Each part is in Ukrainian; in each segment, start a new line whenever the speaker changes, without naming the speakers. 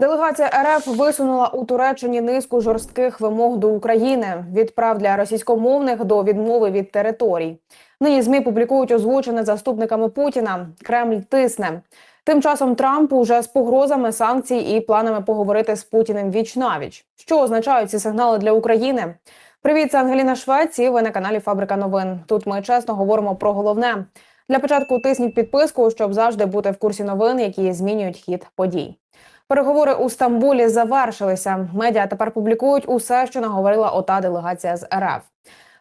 Делегація РФ висунула у Туреччині низку жорстких вимог до України від прав для російськомовних до відмови від територій. Нині змі публікують озвучене заступниками Путіна. Кремль тисне. Тим часом Трамп уже з погрозами санкцій і планами поговорити з Путіним віч навіч. Що означають ці сигнали для України? Привіт, це Ангеліна Швець. і Ви на каналі Фабрика новин. Тут ми чесно говоримо про головне. Для початку тисніть підписку, щоб завжди бути в курсі новин, які змінюють хід подій. Переговори у Стамбулі завершилися. Медіа тепер публікують усе, що наговорила ота делегація з РФ.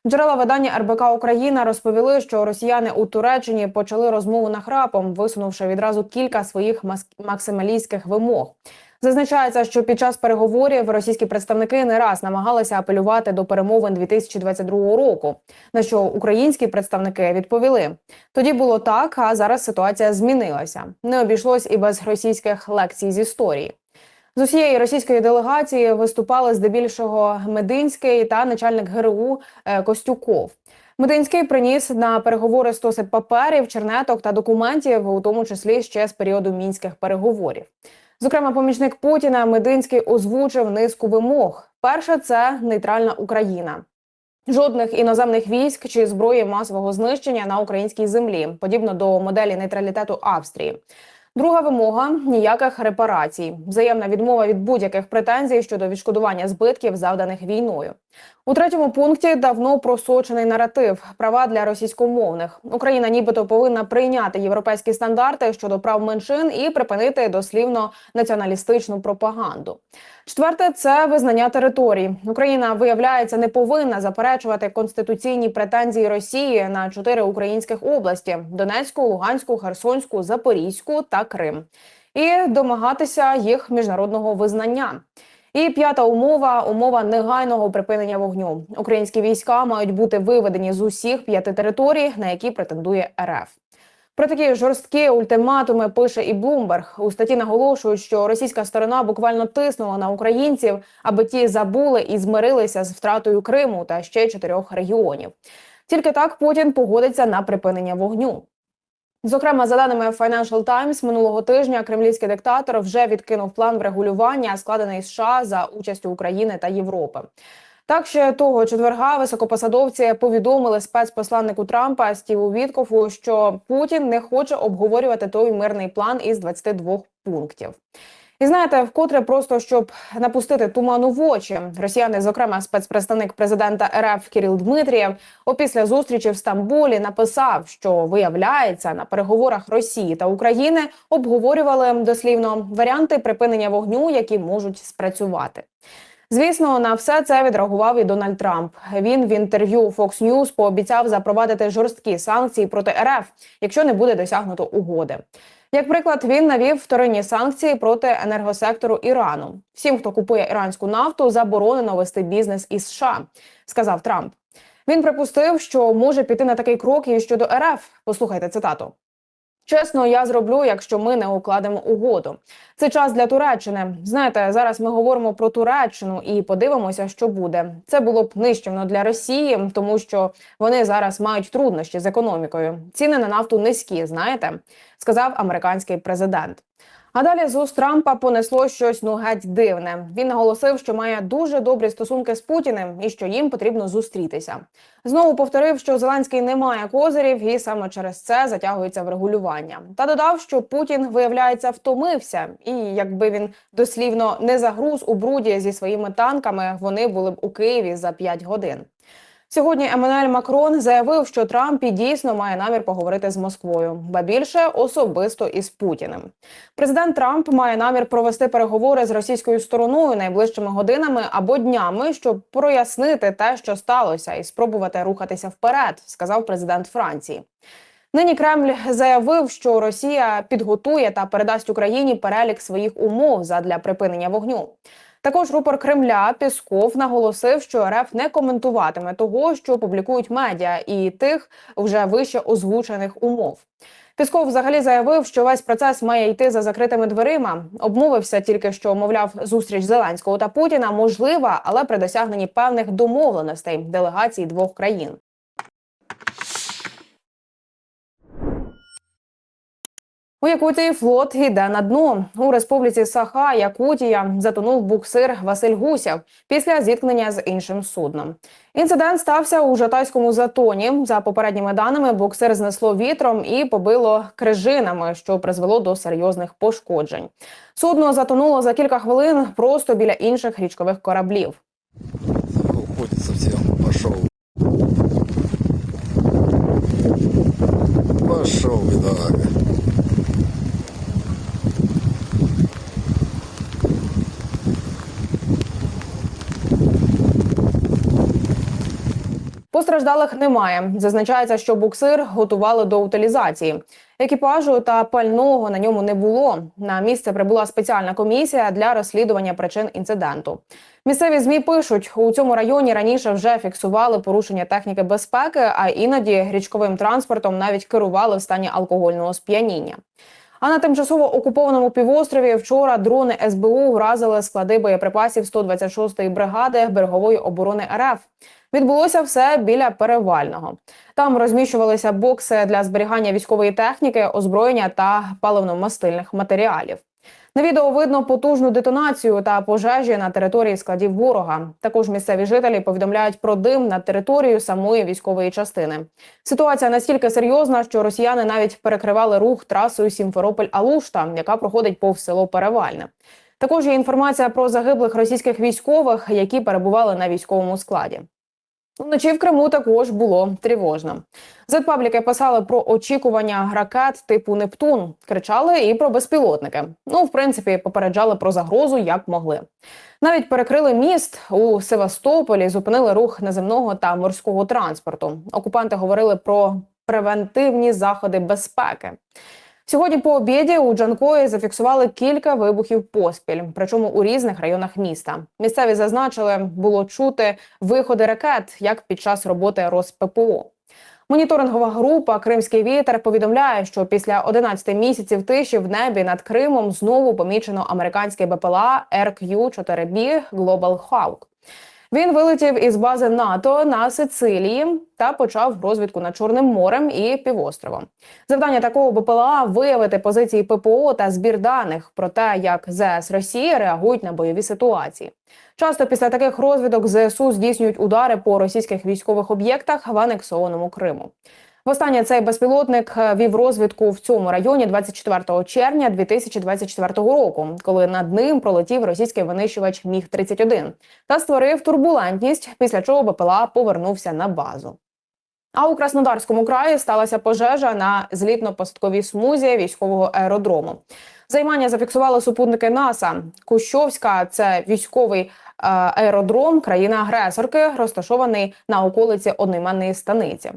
Джерела видання РБК Україна розповіли, що росіяни у Туреччині почали розмову нахрапом, висунувши відразу кілька своїх максималістських вимог. Зазначається, що під час переговорів російські представники не раз намагалися апелювати до перемовин 2022 року. На що українські представники відповіли: тоді було так, а зараз ситуація змінилася. Не обійшлось і без російських лекцій з історії. З усієї російської делегації виступали здебільшого Мединський та начальник ГРУ е, Костюков. Мединський приніс на переговори стосип паперів, чернеток та документів, у тому числі ще з періоду мінських переговорів. Зокрема, помічник Путіна Мединський озвучив низку вимог. Перше це нейтральна Україна. Жодних іноземних військ чи зброї масового знищення на українській землі, подібно до моделі нейтралітету Австрії. Друга вимога ніяких репарацій, взаємна відмова від будь-яких претензій щодо відшкодування збитків, завданих війною. У третьому пункті давно просочений наратив права для російськомовних. Україна нібито повинна прийняти європейські стандарти щодо прав меншин і припинити дослівно націоналістичну пропаганду. Четверте це визнання територій. Україна виявляється не повинна заперечувати конституційні претензії Росії на чотири українських області: Донецьку, Луганську, Херсонську, Запорізьку та Крим, і домагатися їх міжнародного визнання. І п'ята умова умова негайного припинення вогню. Українські війська мають бути виведені з усіх п'яти територій, на які претендує РФ. Про такі жорсткі ультиматуми пише і Блумберг. У статті наголошують, що російська сторона буквально тиснула на українців, аби ті забули і змирилися з втратою Криму та ще чотирьох регіонів. Тільки так Путін погодиться на припинення вогню. Зокрема, за даними Financial Times, минулого тижня кремлівський диктатор вже відкинув план врегулювання, складений США за участю України та Європи. Так ще того четверга високопосадовці повідомили спецпосланнику Трампа Стіву Віткофу, що Путін не хоче обговорювати той мирний план із 22 пунктів. І знаєте, вкотре просто щоб напустити туману в очі, росіяни, зокрема, спецпредставник президента РФ Кіріл Дмитрієв, опісля зустрічі в Стамбулі написав, що виявляється на переговорах Росії та України обговорювали дослівно варіанти припинення вогню, які можуть спрацювати. Звісно, на все це відреагував і Дональд Трамп. Він в інтерв'ю Fox News пообіцяв запровадити жорсткі санкції проти РФ, якщо не буде досягнуто угоди. Як приклад, він навів вторинні санкції проти енергосектору Ірану. Всім, хто купує іранську нафту, заборонено вести бізнес із США, сказав Трамп. Він припустив, що може піти на такий крок і щодо РФ. Послухайте цитату. Чесно, я зроблю, якщо ми не укладемо угоду. Це час для Туреччини. Знаєте, зараз ми говоримо про Туреччину і подивимося, що буде. Це було б нищівно для Росії, тому що вони зараз мають труднощі з економікою. Ціни на нафту низькі, знаєте, сказав американський президент. А далі з уст Трампа понесло щось ну геть дивне. Він наголосив, що має дуже добрі стосунки з Путіним і що їм потрібно зустрітися. Знову повторив, що Зеленський не має козирів, і саме через це затягується врегулювання. Та додав, що Путін виявляється втомився, і якби він дослівно не загруз у бруді зі своїми танками, вони були б у Києві за 5 годин. Сьогодні Еммануель Макрон заявив, що Трамп і дійсно має намір поговорити з Москвою, ба більше особисто із Путіним. Президент Трамп має намір провести переговори з російською стороною найближчими годинами або днями, щоб прояснити те, що сталося, і спробувати рухатися вперед, сказав президент Франції. Нині Кремль заявив, що Росія підготує та передасть Україні перелік своїх умов задля припинення вогню. Також рупор Кремля Пісков наголосив, що РФ не коментуватиме того, що публікують медіа, і тих вже вище озвучених умов. Пісков взагалі заявив, що весь процес має йти за закритими дверима. Обмовився тільки що, мовляв, зустріч Зеленського та Путіна можлива, але при досягненні певних домовленостей делегацій двох країн. У Якутії флот йде на дно. У республіці Саха, Якутія, затонув буксир Василь Гусєв після зіткнення з іншим судном. Інцидент стався у Жатайському затоні. За попередніми даними, буксир знесло вітром і побило крижинами, що призвело до серйозних пошкоджень. Судно затонуло за кілька хвилин просто біля інших річкових кораблів.
Уходит совсем. Пошел.
Постраждалих немає. Зазначається, що буксир готували до утилізації. Екіпажу та пального на ньому не було. На місце прибула спеціальна комісія для розслідування причин інциденту. Місцеві змі пишуть, у цьому районі раніше вже фіксували порушення техніки безпеки, а іноді річковим транспортом навіть керували в стані алкогольного сп'яніння. А на тимчасово окупованому півострові вчора дрони СБУ вразили склади боєприпасів 126-ї бригади берегової оборони РФ. Відбулося все біля перевального. Там розміщувалися бокси для зберігання військової техніки, озброєння та паливно-мастильних матеріалів. На відео видно потужну детонацію та пожежі на території складів ворога. Також місцеві жителі повідомляють про дим над територією самої військової частини. Ситуація настільки серйозна, що росіяни навіть перекривали рух трасою Сімферополь-Алушта, яка проходить повз село Перевальне. Також є інформація про загиблих російських військових, які перебували на військовому складі. Вночі в Криму також було тривожно. Зетпабліки писали про очікування ракет типу Нептун, кричали і про безпілотники. Ну, в принципі, попереджали про загрозу як могли. Навіть перекрили міст у Севастополі, зупинили рух наземного та морського транспорту. Окупанти говорили про превентивні заходи безпеки. Сьогодні по обіді у Джанкої зафіксували кілька вибухів поспіль, причому у різних районах міста. Місцеві зазначили, було чути виходи ракет як під час роботи РосППО. Моніторингова група Кримський вітер повідомляє, що після 11 місяців тиші в небі над Кримом знову помічено американський БПЛА RQ-4B Global Hawk. Він вилетів із бази НАТО на Сицилії та почав розвідку над Чорним морем і півостровом. Завдання такого БПЛА виявити позиції ППО та збір даних про те, як ЗС Росії реагують на бойові ситуації. Часто після таких розвідок ЗСУ здійснюють удари по російських військових об'єктах в анексованому Криму. Востаннє цей безпілотник вів розвідку в цьому районі 24 червня 2024 року, коли над ним пролетів російський винищувач Міг 31 та створив турбулентність, після чого БПЛА повернувся на базу. А у Краснодарському краї сталася пожежа на злітно-посадковій смузі військового аеродрому. Займання зафіксували супутники НАСА. Кущовська це військовий е, аеродром країни-агресорки, розташований на околиці одноіменної станиці.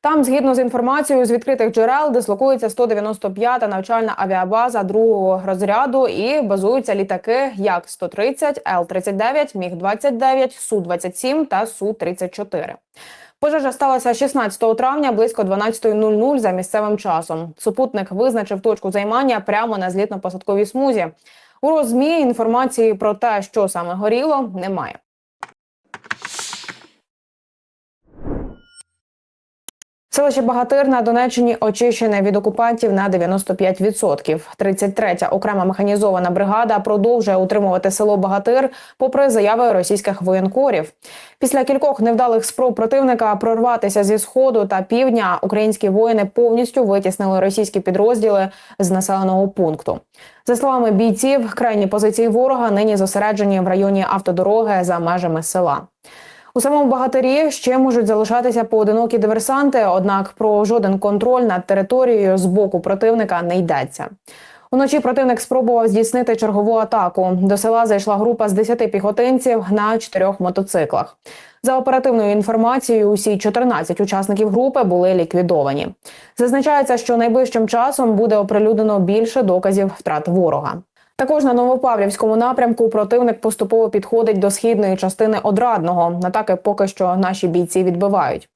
Там, згідно з інформацією з відкритих джерел, дислокується 195-та навчальна авіабаза другого розряду і базуються літаки як 130, Л-39, Міг-29, Су-27 та Су-34. Пожежа сталася 16 травня близько 12.00 за місцевим часом. Супутник визначив точку займання прямо на злітно-посадковій смузі. У розмі інформації про те, що саме горіло, немає. Селище Багатир на Донеччині очищене від окупантів на 95%. 33-я окрема механізована бригада продовжує утримувати село Багатир, попри заяви російських воєнкорів. Після кількох невдалих спроб противника прорватися зі сходу та півдня українські воїни повністю витіснили російські підрозділи з населеного пункту. За словами бійців, крайні позиції ворога нині зосереджені в районі автодороги за межами села. У самому багатирі ще можуть залишатися поодинокі диверсанти однак про жоден контроль над територією з боку противника не йдеться. Уночі противник спробував здійснити чергову атаку. До села зайшла група з 10 піхотинців на чотирьох мотоциклах. За оперативною інформацією, усі 14 учасників групи були ліквідовані. Зазначається, що найближчим часом буде оприлюднено більше доказів втрат ворога. Також на Новопавлівському напрямку противник поступово підходить до східної частини одрадного. Атаки поки що наші бійці відбивають.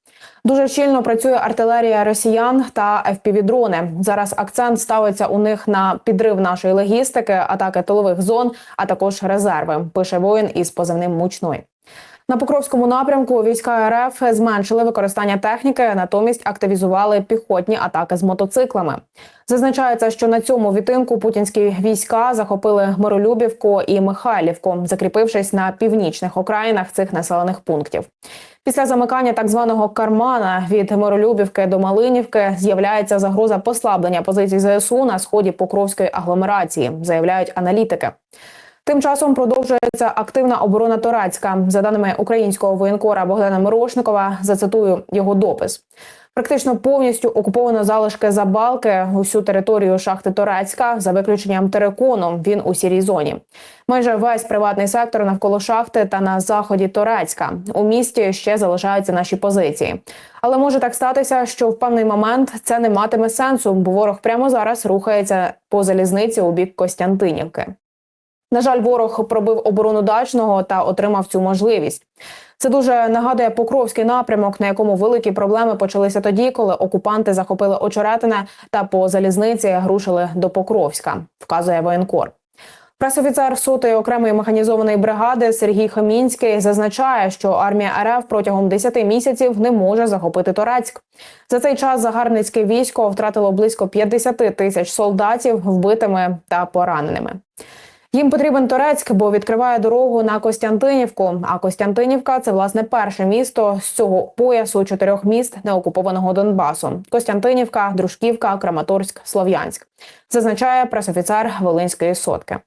Дуже щільно працює артилерія росіян та FPV-дрони. Зараз акцент ставиться у них на підрив нашої логістики, атаки тилових зон, а також резерви. Пише воїн із позивним мучной. На Покровському напрямку війська РФ зменшили використання техніки, натомість активізували піхотні атаки з мотоциклами. Зазначається, що на цьому відтинку путінські війська захопили Миролюбівку і Михайлівку, закріпившись на північних окраїнах цих населених пунктів. Після замикання так званого кармана від Миролюбівки до Малинівки з'являється загроза послаблення позицій ЗСУ на сході Покровської агломерації, заявляють аналітики. Тим часом продовжується активна оборона Торецька. За даними українського воєнкора Богдана Мирошникова, зацитую його допис. Практично повністю окуповано залишки Забалки, усю територію шахти Торецька, за виключенням терикону. Він у сірій зоні. Майже весь приватний сектор навколо шахти та на заході Торецька. У місті ще залишаються наші позиції. Але може так статися, що в певний момент це не матиме сенсу, бо ворог прямо зараз рухається по залізниці у бік Костянтинівки. На жаль, ворог пробив оборону дачного та отримав цю можливість. Це дуже нагадує Покровський напрямок, на якому великі проблеми почалися тоді, коли окупанти захопили очеретине та по залізниці рушили до Покровська, вказує воєнкор. Пресофіцер сотої окремої механізованої бригади Сергій Хамінський зазначає, що армія РФ протягом 10 місяців не може захопити Торецьк. За цей час загарбницьке військо втратило близько 50 тисяч солдатів вбитими та пораненими. Їм потрібен Торецьк, бо відкриває дорогу на Костянтинівку. А Костянтинівка це власне перше місто з цього поясу чотирьох міст неокупованого Донбасу: Костянтинівка, Дружківка, Краматорськ, Слов'янськ. Зазначає пресофіцер Волинської сотки.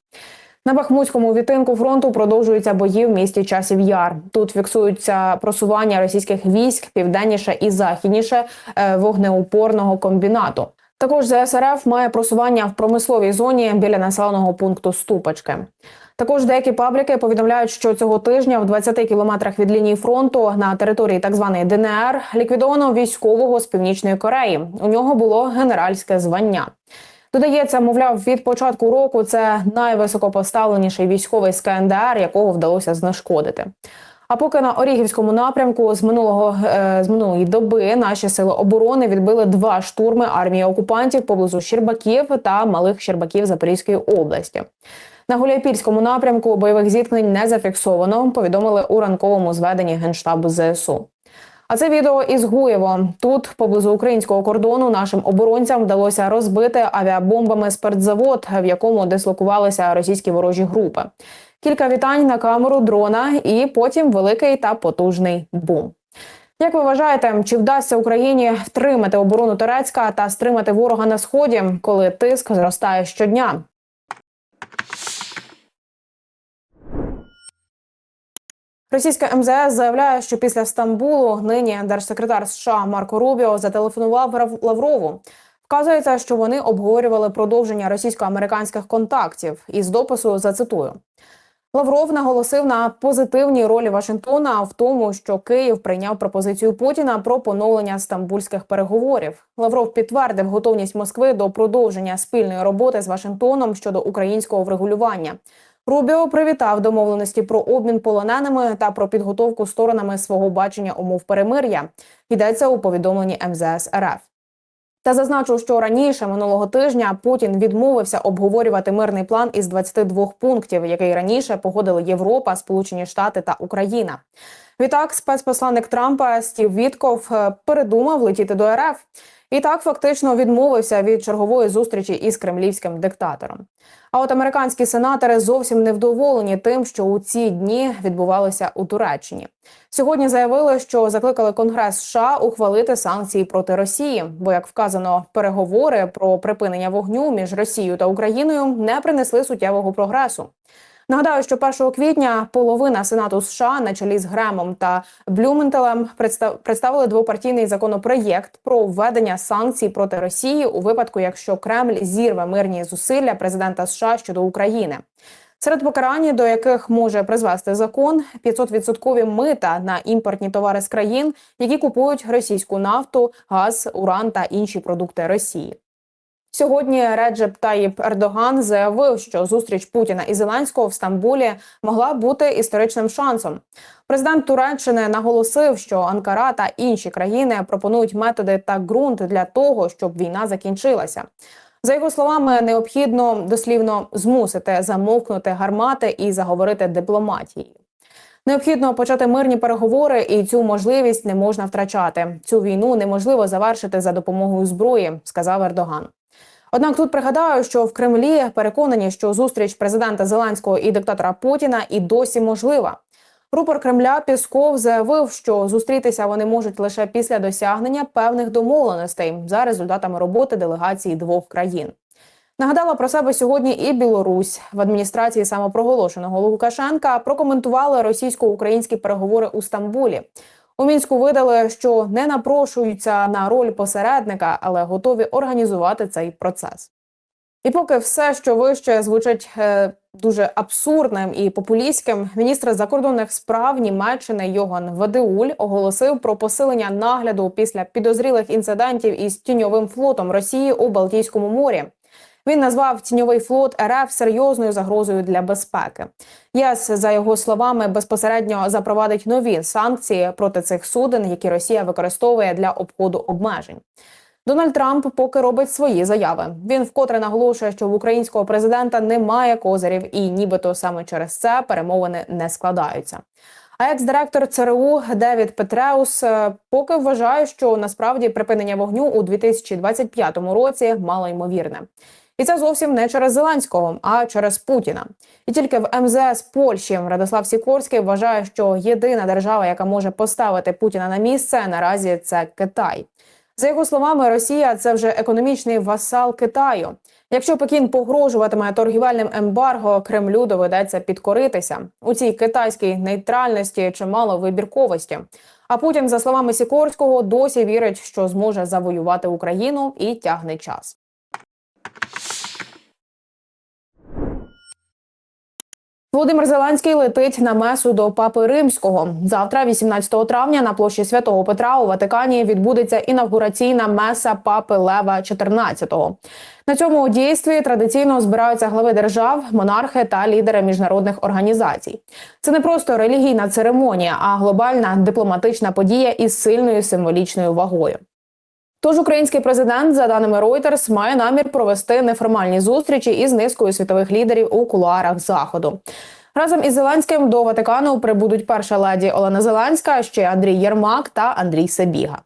На Бахмутському відтинку фронту продовжуються бої в місті Часів Яр. Тут фіксуються просування російських військ південніше і західніше е, вогнеупорного комбінату. Також ЗСРФ має просування в промисловій зоні біля населеного пункту Ступочки. Також деякі пабліки повідомляють, що цього тижня в 20 кілометрах від лінії фронту на території так званої ДНР ліквідовано військового з північної Кореї. У нього було генеральське звання. Додається, мовляв, від початку року це найвисокопоставленіший військовий з КНДР, якого вдалося знешкодити. А поки на Орігівському напрямку з минулого е, з минулої доби наші сили оборони відбили два штурми армії окупантів поблизу Щербаків та малих Щербаків Запорізької області. На Гуляйпільському напрямку бойових зіткнень не зафіксовано. Повідомили у ранковому зведенні генштабу ЗСУ. А це відео із Гуєво. Тут, поблизу українського кордону, нашим оборонцям вдалося розбити авіабомбами спиртзавод, в якому дислокувалися російські ворожі групи. Кілька вітань на камеру дрона, і потім великий та потужний бум. Як ви вважаєте, чи вдасться Україні втримати оборону Турецька та стримати ворога на сході, коли тиск зростає щодня? Російська МЗС заявляє, що після Стамбулу нині держсекретар США Марко Рубіо зателефонував Лаврову. Вказується, що вони обговорювали продовження російсько-американських контактів. Із допису зацитую. Лавров наголосив на позитивній ролі Вашингтона в тому, що Київ прийняв пропозицію Путіна про поновлення стамбульських переговорів. Лавров підтвердив готовність Москви до продовження спільної роботи з Вашингтоном щодо українського врегулювання. Рубіо привітав домовленості про обмін полоненими та про підготовку сторонами свого бачення умов перемир'я. Йдеться у повідомленні МЗС РФ. Та зазначив, що раніше минулого тижня Путін відмовився обговорювати мирний план із 22 пунктів, який раніше погодили Європа, Сполучені Штати та Україна. Відтак, спецпосланник Трампа Стів Вітков е, передумав летіти до РФ і так фактично відмовився від чергової зустрічі із кремлівським диктатором. А от американські сенатори зовсім не вдоволені тим, що у ці дні відбувалося у Туреччині. Сьогодні заявили, що закликали Конгрес США ухвалити санкції проти Росії, бо як вказано, переговори про припинення вогню між Росією та Україною не принесли суттєвого прогресу. Нагадаю, що 1 квітня половина Сенату США на чолі з Гремом та Блюментелем представ- представили двопартійний законопроєкт про введення санкцій проти Росії у випадку, якщо Кремль зірве мирні зусилля президента США щодо України. Серед покарань, до яких може призвести закон, 500% мита на імпортні товари з країн, які купують російську нафту, газ, уран та інші продукти Росії. Сьогодні Реджеп Таїп Ердоган заявив, що зустріч Путіна і Зеленського в Стамбулі могла бути історичним шансом. Президент Туреччини наголосив, що Анкара та інші країни пропонують методи та ґрунт для того, щоб війна закінчилася. За його словами, необхідно дослівно змусити замовкнути гармати і заговорити дипломатією. Необхідно почати мирні переговори, і цю можливість не можна втрачати. Цю війну неможливо завершити за допомогою зброї, сказав Ердоган. Однак тут пригадаю, що в Кремлі переконані, що зустріч президента Зеленського і диктатора Путіна і досі можлива. Рупор Кремля Пісков заявив, що зустрітися вони можуть лише після досягнення певних домовленостей за результатами роботи делегації двох країн. Нагадала про себе сьогодні і Білорусь в адміністрації самопроголошеного Лукашенка прокоментували російсько-українські переговори у Стамбулі. У мінську видали, що не напрошуються на роль посередника, але готові організувати цей процес. І поки все, що вище звучить е, дуже абсурдним і популістським, міністр закордонних справ Німеччини Йоган Вадеуль оголосив про посилення нагляду після підозрілих інцидентів із тіньовим флотом Росії у Балтійському морі. Він назвав тіньовий флот РФ серйозною загрозою для безпеки. ЄС, за його словами, безпосередньо запровадить нові санкції проти цих суден, які Росія використовує для обходу обмежень. Дональд Трамп поки робить свої заяви. Він вкотре наголошує, що в українського президента немає козирів, і нібито саме через це перемовини не складаються. А екс-директор ЦРУ Девід Петреус е, поки вважає, що насправді припинення вогню у 2025 році мало ймовірне. І це зовсім не через Зеленського, а через Путіна. І тільки в МЗС Польщі Радослав Сікорський вважає, що єдина держава, яка може поставити Путіна на місце, наразі це Китай. За його словами, Росія це вже економічний васал Китаю. Якщо Пекін погрожуватиме торгівельним ембарго, Кремлю доведеться підкоритися у цій китайській нейтральності чимало вибірковості. А Путін, за словами Сікорського, досі вірить, що зможе завоювати Україну і тягне час. Володимир Зеленський летить на месу до Папи Римського. Завтра, 18 травня, на площі Святого Петра у Ватикані відбудеться інавгураційна меса Папи Лева XIV. На цьому дійстві традиційно збираються глави держав, монархи та лідери міжнародних організацій. Це не просто релігійна церемонія, а глобальна дипломатична подія із сильною символічною вагою. Тож український президент, за даними Reuters, має намір провести неформальні зустрічі із низкою світових лідерів у кулуарах заходу. Разом із Зеленським до Ватикану прибудуть перша леді Олена Зеленська, ще Андрій Єрмак та Андрій Себіга.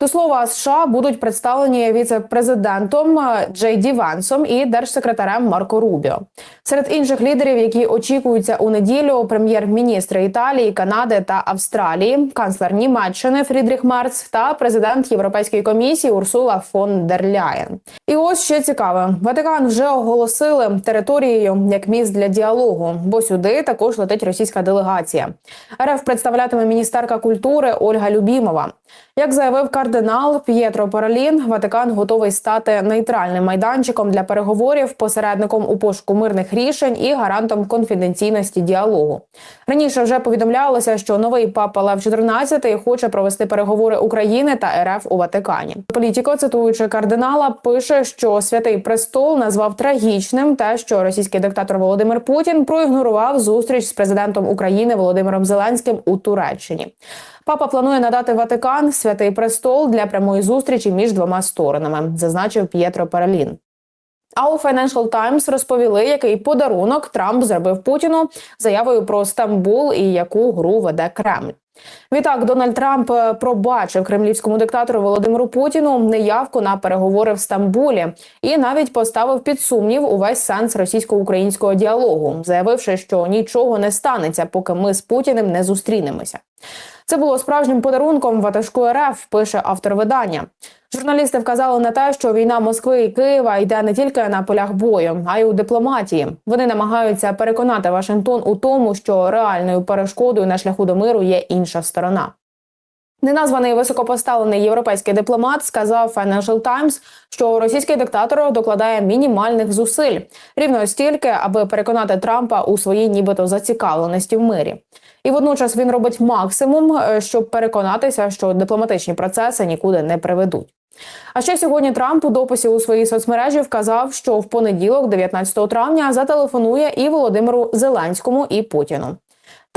До слова, США будуть представлені віце-президентом е, Джей Ді Вансом і держсекретарем Марко Рубіо. Серед інших лідерів, які очікуються у неділю, прем'єр-міністри Італії, Канади та Австралії, канцлер Німеччини Фрідріх Мерц та президент Європейської комісії Урсула фон дер Ляєн. І ось ще цікаве: Ватикан вже оголосили територією як місць для діалогу, бо сюди також летить російська делегація. РФ представлятиме міністерка культури Ольга Любімова. Як заявив кардинал П'єтро Паралін, Ватикан готовий стати нейтральним майданчиком для переговорів, посередником у пошуку мирних рішень і гарантом конфіденційності діалогу. Раніше вже повідомлялося, що новий папа Лев XIV хоче провести переговори України та РФ у Ватикані. Політіко, цитуючи кардинала, пише, що святий престол назвав трагічним те, що російський диктатор Володимир Путін проігнорував зустріч з президентом України Володимиром Зеленським у Туреччині. Папа планує надати Ватикан святий престол для прямої зустрічі між двома сторонами, зазначив П'єтро Паралін. А у Financial Times розповіли, який подарунок Трамп зробив Путіну заявою про Стамбул і яку гру веде Кремль. Відтак Дональд Трамп е, пробачив кремлівському диктатору Володимиру Путіну неявку на переговори в Стамбулі і навіть поставив під сумнів увесь сенс російсько-українського діалогу, заявивши, що нічого не станеться, поки ми з Путіним не зустрінемося. Це було справжнім подарунком ватажку РФ, пише автор видання. Журналісти вказали на те, що війна Москви і Києва йде не тільки на полях бою, а й у дипломатії. Вони намагаються переконати Вашингтон у тому, що реальною перешкодою на шляху до миру є інша сторона. Неназваний високопоставлений європейський дипломат сказав Financial Times, що російський диктатор докладає мінімальних зусиль рівно стільки, аби переконати Трампа у своїй нібито зацікавленості в мирі. І водночас він робить максимум, е, щоб переконатися, що дипломатичні процеси нікуди не приведуть. А ще сьогодні Трамп у дописі у своїй соцмережі вказав, що в понеділок, 19 травня, зателефонує і Володимиру Зеленському, і Путіну.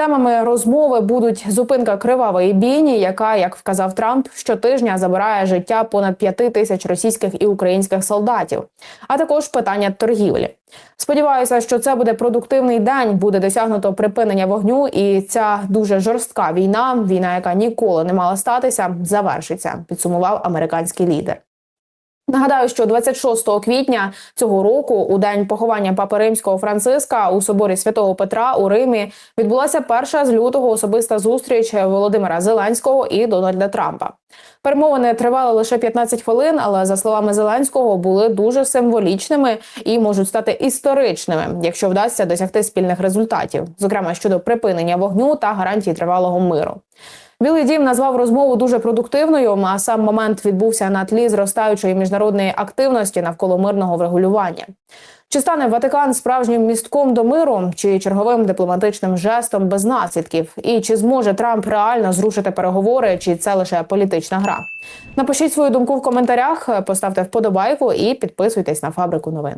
Темами розмови будуть зупинка кривавої бійні, яка, як вказав Трамп, щотижня забирає життя понад п'яти тисяч російських і українських солдатів, а також питання торгівлі. Сподіваюся, що це буде продуктивний день. Буде досягнуто припинення вогню, і ця дуже жорстка війна, війна, яка ніколи не мала статися, завершиться. Підсумував американський лідер. Нагадаю, що 26 квітня цього року, у день поховання папи римського Франциска у соборі святого Петра у Римі, відбулася перша з лютого особиста зустріч Володимира Зеленського і Дональда Трампа. Перемовини тривали лише 15 хвилин, але за словами Зеленського були дуже символічними і можуть стати історичними, якщо вдасться досягти спільних результатів, зокрема щодо припинення вогню та гарантії тривалого миру. Білий дім назвав розмову дуже продуктивною. А сам момент відбувся на тлі зростаючої міжнародної активності навколо мирного врегулювання. Чи стане Ватикан справжнім містком до миру, чи черговим дипломатичним жестом без наслідків? І чи зможе Трамп реально зрушити переговори, чи це лише політична гра? Напишіть свою думку в коментарях, поставте вподобайку і підписуйтесь на фабрику новин.